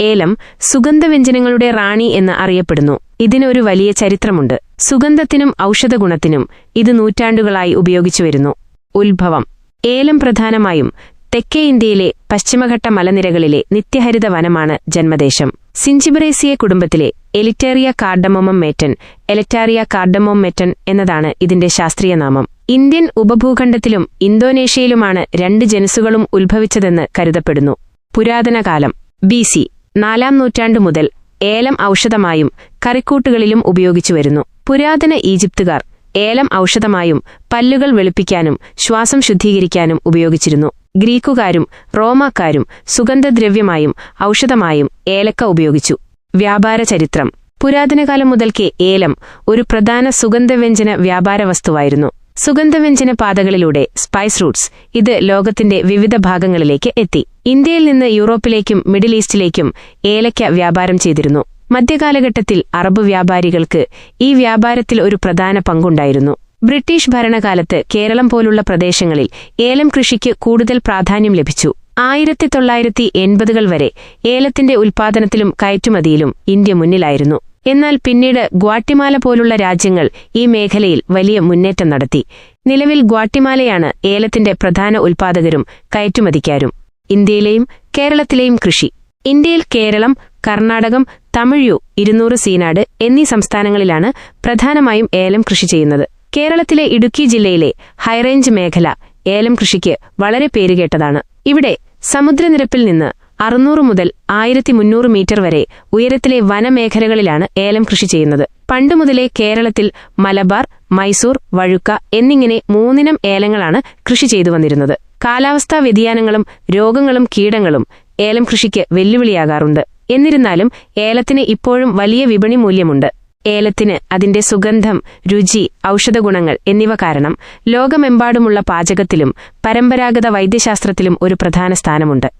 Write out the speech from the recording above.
ഏലം സുഗന്ധവ്യഞ്ജനങ്ങളുടെ റാണി എന്ന് അറിയപ്പെടുന്നു. ഇതിനൊരു വലിയ ചരിത്രമുണ്ട്. സുഗന്ധത്തിനും ഔഷധഗുണത്തിനും ഇത് നൂറ്റാണ്ടുകളായി ഉപയോഗിച്ചു വരുന്നു. ഉത്ഭവം. ഏലം പ്രധാനമായും തെക്കേ ഇന്ത്യയിലെ പശ്ചിമഘട്ട മലനിരകളിലെ നിത്യഹരിത വനമാണ് ജന്മദേശം. സിഞ്ചിബറേസിയ കുടുംബത്തിലെ എലിറ്റേറിയ കാർഡമോമം മേറ്റൻ എലറ്റാറിയ കാർഡമോം മെറ്റൻ എന്നതാണ് ഇതിന്റെ ശാസ്ത്രീയ നാമം. ഇന്ത്യൻ ഉപഭൂഖണ്ഡത്തിലും ഇന്തോനേഷ്യയിലുമാണ് രണ്ട് ജനുസുകളും ഉത്ഭവിച്ചതെന്ന് കരുതപ്പെടുന്നു. പുരാതനകാലം. B C. നാലാം നൂറ്റാണ്ടു മുതൽ ഏലം ഔഷധമായും കറിക്കൂട്ടുകളിലും ഉപയോഗിച്ചു വരുന്നു. പുരാതന ഈജിപ്തുകാർ ഏലം ഔഷധമായും പല്ലുകൾ വെളുപ്പിക്കാനും ശ്വാസം ശുദ്ധീകരിക്കാനും ഉപയോഗിച്ചിരുന്നു. ഗ്രീക്കുകാരും റോമാക്കാരും സുഗന്ധദ്രവ്യമായും ഔഷധമായും ഏലക്ക ഉപയോഗിച്ചു. വ്യാപാര ചരിത്രം. പുരാതനകാലം മുതൽക്കേ ഏലം ഒരു പ്രധാന സുഗന്ധവ്യഞ്ജന വ്യാപാര വസ്തുവായിരുന്നു. സുഗന്ധവ്യഞ്ജന പാതകളിലൂടെ സ്പൈസ് റൂട്ട്സ് ഇത് ലോകത്തിന്റെ വിവിധ ഭാഗങ്ങളിലേക്ക് എത്തി. ഇന്ത്യയിൽ നിന്ന് യൂറോപ്പിലേക്കും മിഡിൽ ഈസ്റ്റിലേക്കും ഏലയ്ക്ക വ്യാപാരം ചെയ്തിരുന്നു. മധ്യകാലഘട്ടത്തിൽ അറബ് വ്യാപാരികൾക്ക് ഈ വ്യാപാരത്തിൽ ഒരു പ്രധാന പങ്കുണ്ടായിരുന്നു. ബ്രിട്ടീഷ് ഭരണകാലത്ത് കേരളം പോലുള്ള പ്രദേശങ്ങളിൽ ഏലം കൃഷിക്ക് കൂടുതൽ പ്രാധാന്യം ലഭിച്ചു. ആയിരത്തി തൊള്ളായിരത്തി എൺപതുകൾ വരെ ഏലത്തിന്റെ ഉൽപ്പാദനത്തിലും കയറ്റുമതിയിലും ഇന്ത്യ മുന്നിലായിരുന്നു. എന്നാൽ പിന്നീട് ഗ്വാട്ടിമാല പോലുള്ള രാജ്യങ്ങൾ ഈ മേഖലയിൽ വലിയ മുന്നേറ്റം നടത്തി. നിലവിൽ ഗ്വാട്ടിമാലയാണ് ഏലത്തിന്റെ പ്രധാന ഉൽപാദകരും കയറ്റുമതിക്കാരും. ഇന്ത്യയിലെയും കേരളത്തിലെയും കൃഷി. ഇന്ത്യയിൽ കേരളം കർണാടകം തമിഴു ഇരുന്നൂറ് സീനാട് എന്നീ സംസ്ഥാനങ്ങളിലാണ് പ്രധാനമായും ഏലം കൃഷി ചെയ്യുന്നത്. കേരളത്തിലെ ഇടുക്കി ജില്ലയിലെ ഹൈറേഞ്ച് മേഖല ഏലം കൃഷിക്ക് വളരെ പേരുകേട്ടതാണ്. ഇവിടെ സമുദ്രനിരപ്പിൽ നിന്ന് അറുന്നൂറ് മുതൽ ആയിരത്തി മുന്നൂറ് മീറ്റർ വരെ ഉയരത്തിലെ വനമേഖലകളിലാണ് ഏലം കൃഷി ചെയ്യുന്നത്. പണ്ടുമുതലേ കേരളത്തിൽ മലബാർ മൈസൂർ വഴുക്ക എന്നിങ്ങനെ മൂന്നിനം ഏലങ്ങളാണ് കൃഷി ചെയ്തു വന്നിരുന്നത്. കാലാവസ്ഥാ വ്യതിയാനങ്ങളും രോഗങ്ങളും കീടങ്ങളും ഏലം കൃഷിക്ക് വെല്ലുവിളിയാകാറുണ്ട്. എന്നിരുന്നാലും ഏലത്തിന് ഇപ്പോഴും വലിയ വിപണി മൂല്യമുണ്ട്. ഏലത്തിന് അതിന്റെ സുഗന്ധം രുചി ഔഷധഗുണങ്ങൾ എന്നിവ കാരണം ലോകമെമ്പാടുമുള്ള പാചകത്തിലും പരമ്പരാഗത വൈദ്യശാസ്ത്രത്തിലും ഒരു പ്രധാന സ്ഥാനമുണ്ട്.